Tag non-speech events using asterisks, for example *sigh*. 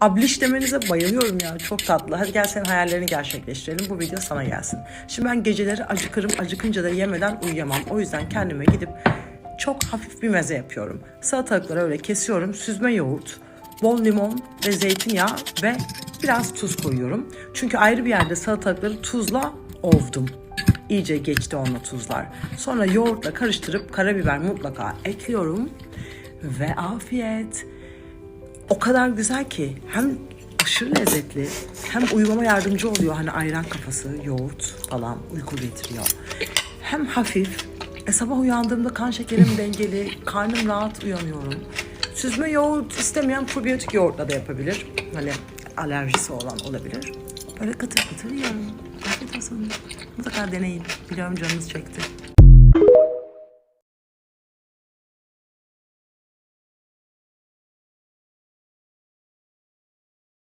Abliş demenize bayılıyorum ya. Çok tatlı. Hadi gel senin hayallerini gerçekleştirelim. Bu video sana gelsin. Şimdi ben geceleri acıkırım. Acıkınca da yemeden uyuyamam. O yüzden kendime gidip çok hafif bir meze yapıyorum. Salatalıkları öyle kesiyorum. Süzme yoğurt, bol limon ve zeytinyağı ve biraz tuz koyuyorum. Çünkü ayrı bir yerde salatalıkları tuzla ovdum. İyice geçti onunla tuzlar. Sonra yoğurtla karıştırıp karabiber mutlaka ekliyorum. Ve afiyet. O kadar güzel ki hem aşırı lezzetli hem uyumama yardımcı oluyor. Hani ayran kafası, yoğurt falan uyku getiriyor. Hem hafif. E sabah uyandığımda kan şekerim *laughs* dengeli, karnım rahat uyanıyorum. Süzme yoğurt istemeyen probiyotik yoğurtla da yapabilir. Hani alerjisi olan olabilir. Böyle kıtır kıtır yiyorum. Afiyet olsun. Mutlaka deneyin. Biliyorum canınız çekti.